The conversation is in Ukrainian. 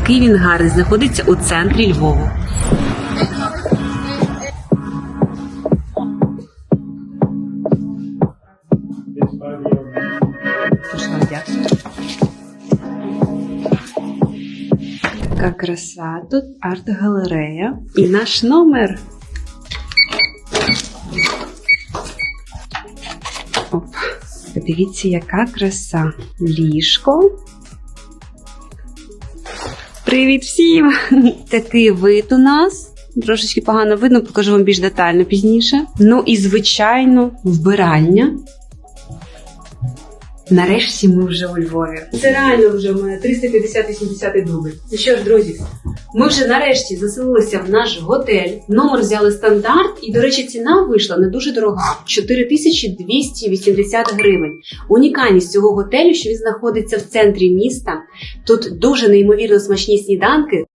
Який він гарний, знаходиться у центрі Львову. Дуже. Така краса. Тут арт-галерея. І наш номер. Оп. Подивіться, яка краса. Ліжко. Привіт всім! Такий вид у нас. Трошечки погано видно, покажу вам більш детально пізніше. Ну і звичайно, вбиральня. Нарешті ми вже у Львові. Це реально вже в мене 350-80 дубль. Ну що ж, друзі, ми вже нарешті заселилися в наш готель. Номер взяли стандарт, і, до речі, ціна вийшла не дуже дорога 4280 гривень. Унікальність цього готелю, що він знаходиться в центрі міста. Тут дуже неймовірно смачні сніданки.